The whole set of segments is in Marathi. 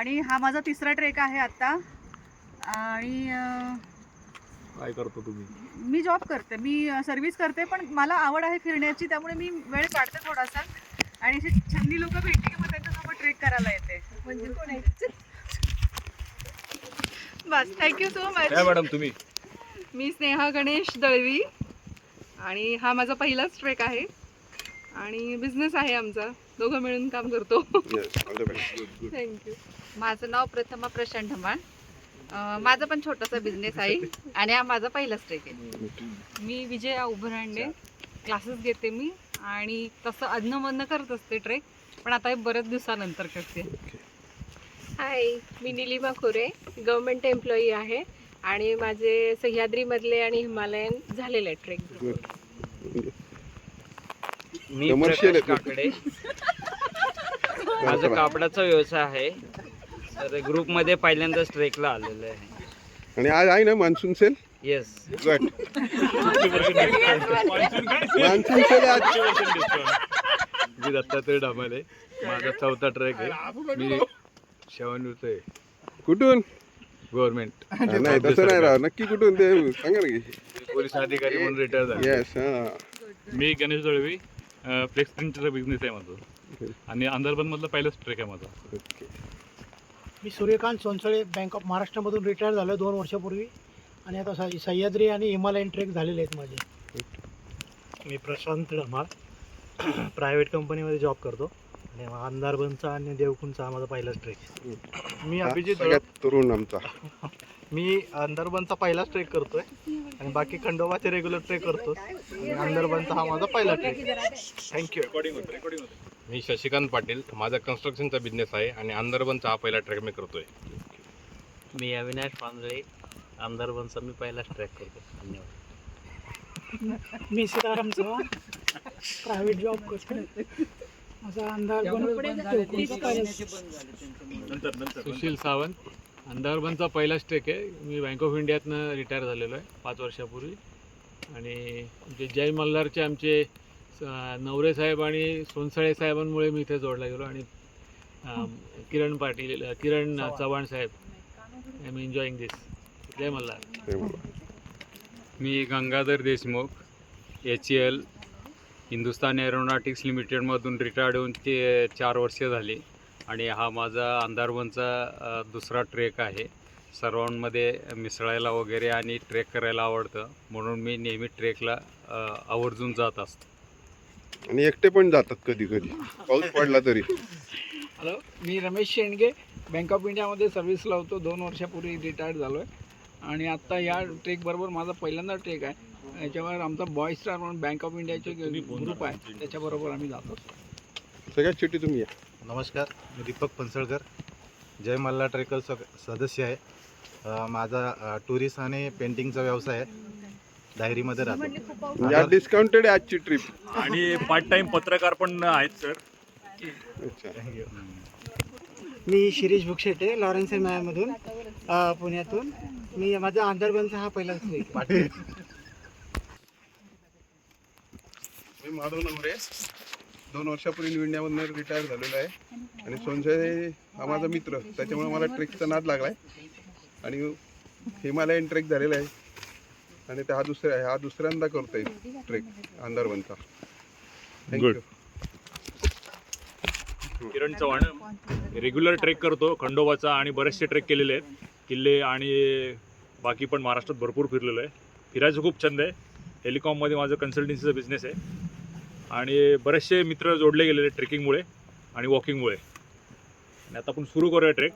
आणि हा माझा तिसरा ट्रेक आहे आता. आणि काय करतो तुम्ही? मी जॉब करते. मी सर्व्हिस करते पण मला आवड आहे फिरण्याची त्यामुळे मी वेळ काढते थोडासा. आणि अशी छंदी लोक भेटली की मग त्यांच्यासोबत ट्रेक करायला येते. म्हणजे कोण आहे? बस thank you so much madam तुम्ही. मी स्नेहा गणेश दळवी. आणि हा माझा पहिलाच ट्रेक आहे. आणि बिझनेस आहे आमचा. दोघं मिळून काम करतो. थँक्यू माझं नाव प्रथमा प्रशांत ढमाळ. अं, माझा पण छोटासा बिझनेस आहे आणि हा माझा पहिलाच ट्रेक आहे. मी विजया उभरांडे क्लासेस घेते मी आणि तसं अधनं करत असते ट्रेक पण आता हे बऱ्याच दिवसानंतर करते. हाय मी निलिमा खोरे गव्हर्नमेंट एम्प्लॉई आहे आणि माझे सह्याद्रीमधले आणि हिमालयन झालेले ट्रेक मी प्रकाश काकडे. माझा कापडाचा व्यवसाय आहे. तर ग्रुपमध्ये पहिल्यांदाच ट्रेकला आलेलो आहे. आणि आज आहे ना मान्सून सेल? येस गट मान्सून सेल आज. मी दत्तात्रय डामाले माझा चौथा ट्रॅक आहे. मी शेवणूरचं आहे कुठून गव्हर्नमेंट नाही तसं नाही राव नक्की कुठून ते सांगा ना की. पोलीस अधिकारी म्हणून रिटायर झाले. येस हा. मी गणेश दळवी. फ्लेक्स प्रिंटचा बिझनेस आहे माझा. आणि अंदरबनमधला पहिलाच ट्रेक आहे माझा. मी सूर्यकांत सोनसळे बँक ऑफ महाराष्ट्रामधून रिटायर झालो दोन वर्षापूर्वी. आणि आता स सह्याद्री आणि हिमालयन ट्रेक झालेले आहेत माझे. मी प्रशांत धमाळ प्रायव्हेट कंपनीमध्ये जॉब करतो. आणि अंधारबनचा आणि देवकुंचा हा माझा पहिलाच ट्रेक मी हा, अभिजित सगळ्यात तरुण आमचा. मी अंधारबनचा पहिलाच ट्रेक करतोय. आणि बाकी खंडोबाचे रेग्युलर ट्रेक करतो आणि अंधारबनचा हा माझा पहिला ट्रेक थँक्यू मी शशिकांत पाटील माझा कन्स्ट्रक्शनचा बिझनेस आहे आणि अंदरबनचा हा पहिला ट्रॅक मी करतोय. मी अविनाश पांजळे अंधारबनचा मी पहिलाच ट्रॅक करतो धन्यवाद. मी सीताराम चव्हाण प्रायव्हेट जॉब करतो माझा सुशील सावंत. अंधारबनचा पहिलाच ट्रेक आहे. मी बँक ऑफ इंडियातनं रिटायर झालेलो आहे पाच वर्षापूर्वी. आणि जे जय मल्हारचे आमचे स- नवरे साहेब आणि सोनसळे साहेबांमुळे मी इथे जोडला गेलो आणि किरण पाटील किरण चव्हाण साहेब I am enjoying this Jai Malhar. Me Gangadhar Deshmukh H L Hindustan aeronautics लिमिटेडमधून retired होऊन ते चार वर्षे झाली. आणि हा माझा अंधारबनचा अ, दुसरा ट्रेक आहे. सर्वांमध्ये मिसळायला वगैरे आणि ट्रेक करायला आवडतं. म्हणून मी नेहमी ट्रेकला आवर्जून जात असतो. आणि एकटे पण जातात कधी कधी. पाऊस पडला तरी. हॅलो मी रमेश शेंडगे. बँक ऑफ इंडियामध्ये सर्व्हिसला होतो. दोन वर्षापूर्वी रिटायर्ड झालो आहे आणि आत्ता या ट्रेकबरोबर माझा पहिल्यांदा ट्रेक आहे. याच्यावर आमचा बॉय स्टार म्हणून बँक ऑफ इंडियाचे ग्रुप आहे. त्याच्याबरोबर आम्ही जातो सगळ्यात शेवटी तुम्ही या. नमस्कार मी दीपक पंसळकर जय मल्हार ट्रेकर सदस्य आहे. माझा टुरिस्ट आणि पेंटिंगचा व्यवसाय आहे. डायरीमध्ये राहतो. डिस्काउंटेड आहे आजची ट्रिप आणि पार्ट टाइम पत्रकार पण आहेत सर अच्छा. मी शिरीष भुक्षेटे लॉरेन्स मधून पुण्यातून. मी माझा अंधारबनचा हा पहिलाच पाटील मी माधव नवरे. दोन वर्षापूर्वी न्यू इंडियामधून रिटायर झालेलो आहे. आणि सोनसळे हा माझा मित्र. त्याच्यामुळे मला ट्रेकचा नाद लागला आहे आणि हिमालयन ट्रेक झालेला आहे. आणि ते हा दुसरा आहे. हा दुसऱ्यांदा करतोय trek. Thank you Kiran Chavan regular trek करतो खंडोबाचा आणि बरेचसे ट्रेक केलेले आहेत. किल्ले आणि बाकी पण महाराष्ट्रात भरपूर फिरलेलो आहे. फिरायचं खूप छंद आहे. हेलिकॉममध्ये माझं कन्सल्टन्सीचा बिझनेस आहे. आणि बरेचसे मित्र जोडले गेलेले ट्रेकिंगमुळे आणि वॉकिंगमुळे. आणि आता आपण सुरू करूया ट्रेक.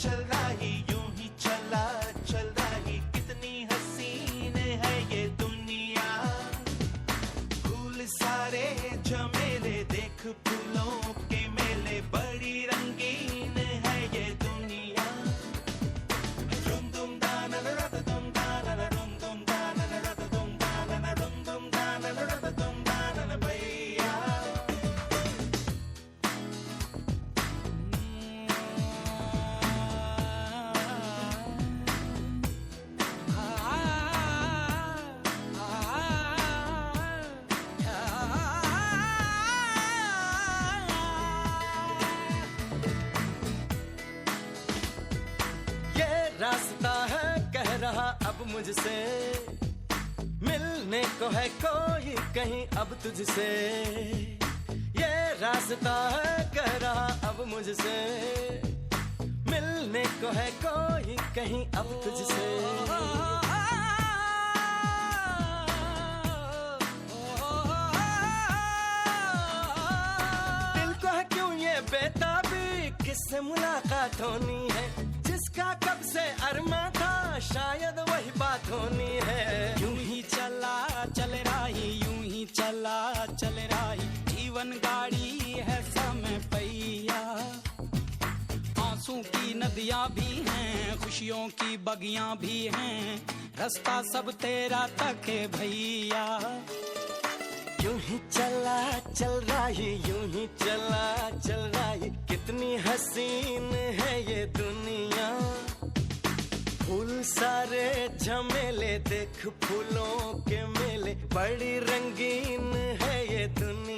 着那 कहीं अब तुझसे। ये रास्ता है कह रहा अब मुझसे। मिलने को है कोई कहीं अब तुझसे। दिल को है क्यों ये बेताबी? किससे मुलाकात होनी है? जिसका कब से अरमा था? शायद वही बात होनी है। नदियाँ भी हैं, खुशियों की बगियाँ भी हैं। रास्ता सब तेरा तक है भैया। यूँ ही चला, चल रही, यूँ ही चला, चल रही। कितनी हसीन है ये दुनिया। फूल सारे झमेले, देख फूलों के मेले। बड़ी रंगीन है ये दुनिया।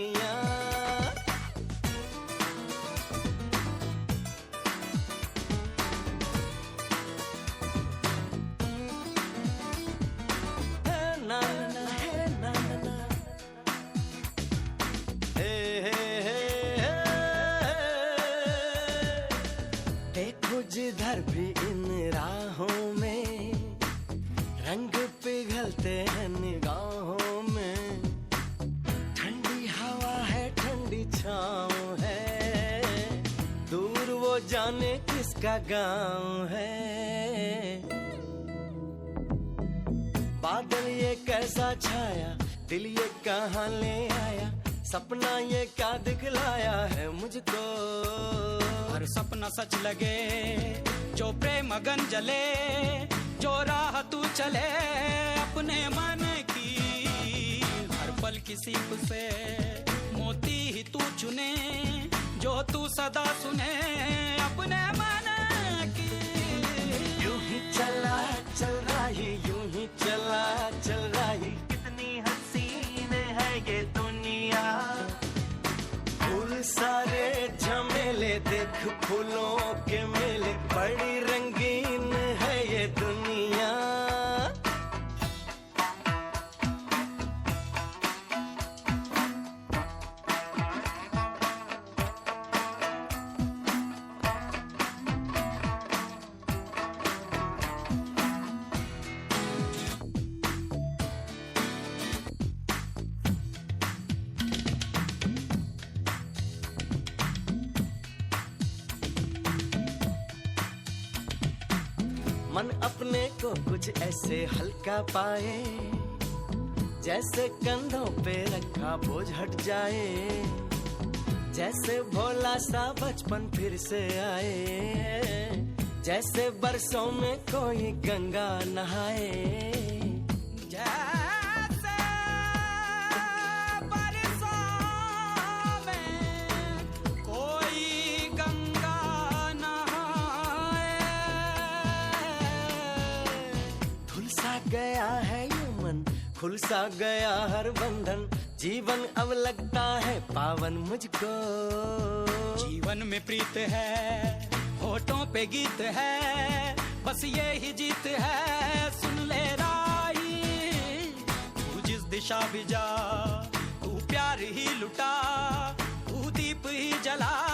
पिघलते हैं निगाहों में। ठंडी हवा है, ठंडी छाँव है। दूर वो जाने किसका गाँव है। बादल ये कैसा छाया, दिल ये कहाँ ले आया? सपना ये क्या दिखलाया है मुझको? हर सपना सच लगे, जो प्रेम अगन जले जो राह तू चले। अपने मन की, हर पल की सीप से मोती ही तू चुने, जो तू सदा सुने अपने मन की। यूँ ही चला, चल रही, यूँ ही चला, चल रही। कितनी हसीन है ये दुनिया। फूल सारे झमेले देख मन अपने को कुछ ऐसे हल्का पाए, जैसे कंधों पे रखा बोझ हट जाए, जैसे भोला सा बचपन फिर से आए, जैसे बरसों में कोई गंगा नहाए। खुल सा गया हर बंधन। जीवन अब लगता है पावन मुझको। जीवन में प्रीत है, होठों पे गीत है, बस ये ही जीत है। सुन ले राही, तू जिस दिशा भी जा, तू प्यार ही लुटा, तू दीप ही जला।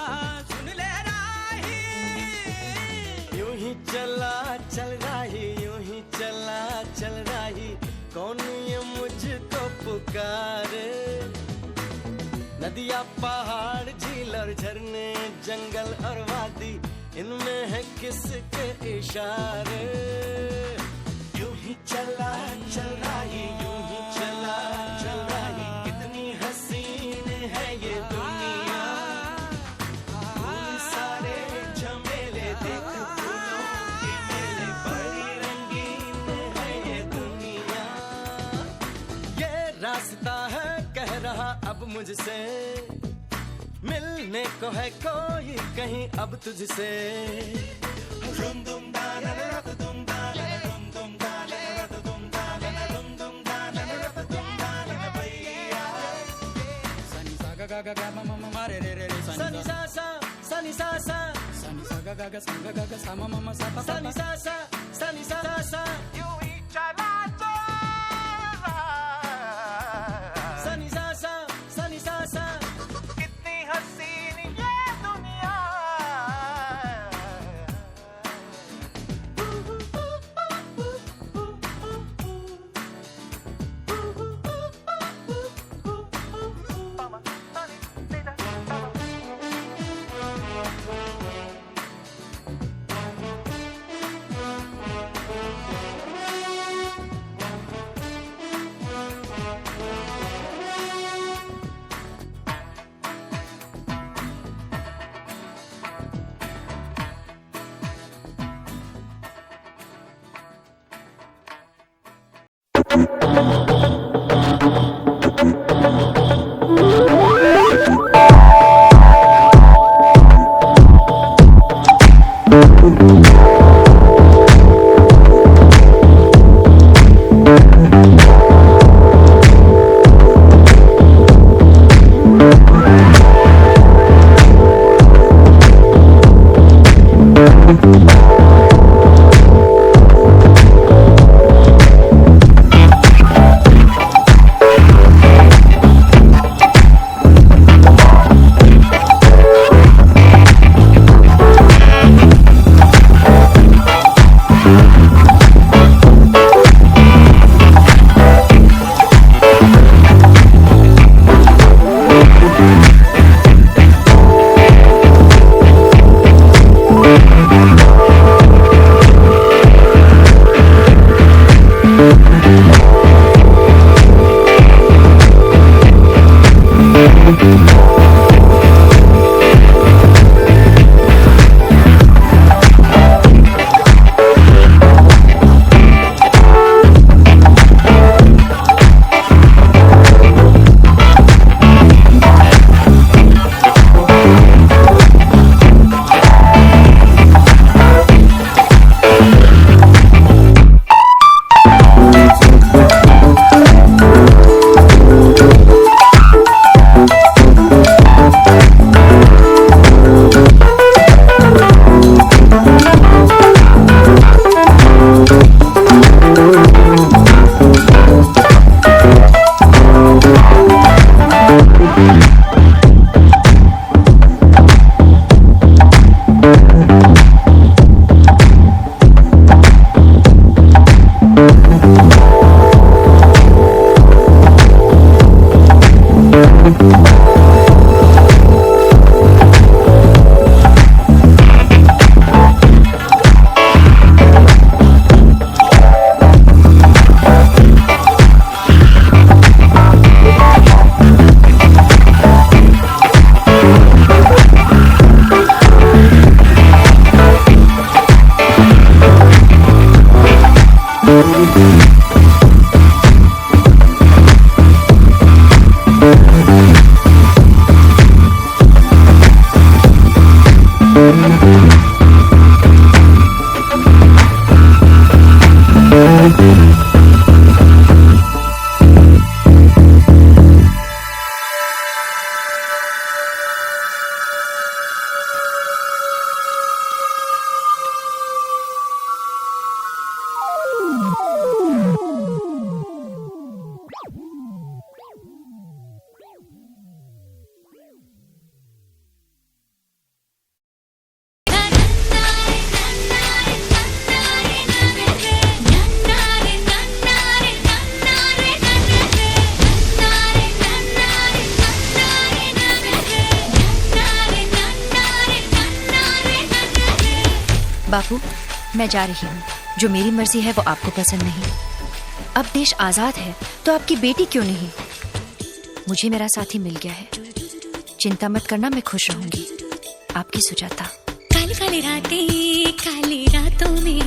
पुकारे नदिया, पहाड़ झील और झरने, जंगल और वादी, इनमें है किसके इशारे? यूँ ही चला, चल रहा रास्ता है कह रहा अब मुझसे। मिलने को है कोई कहीं अब तुझसे। रुम दुम दाना दुम दाना रुम दुम दाना दुम दाना रुम दुम दाना दुम दाना भैया सनी सा गा गा गा म म म रे रे रे सनी सा सा सनी सा सा सनी सा गा गा गा सा गा गा सा म म सा पा सनी सा सा सनी सा सा यूँ ही चला बापू, मैं जा रही हूँ। जो मेरी मर्ज़ी है वो आपको पसंद नहीं। अब देश आज़ाद है तो आपकी बेटी क्यों नहीं? मुझे मेरा साथी मिल गया है। चिंता मत करना, मैं खुश रहूँगी। आपकी सुजाता। काली काली रातें, काली रातों में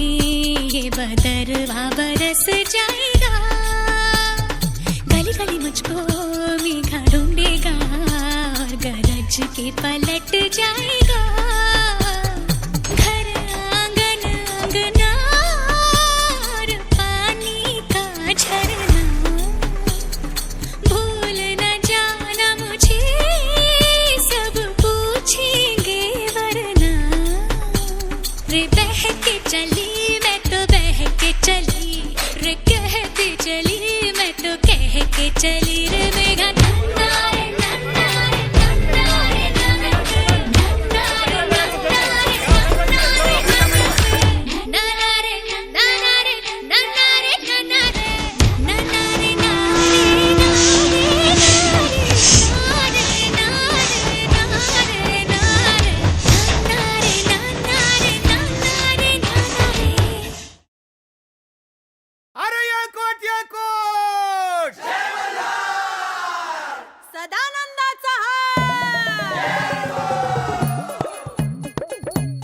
ये बदरवा बरस जाएगा। गली गली मुझको मेघा ढूंढेगा, और गरज के पलट जाएगा।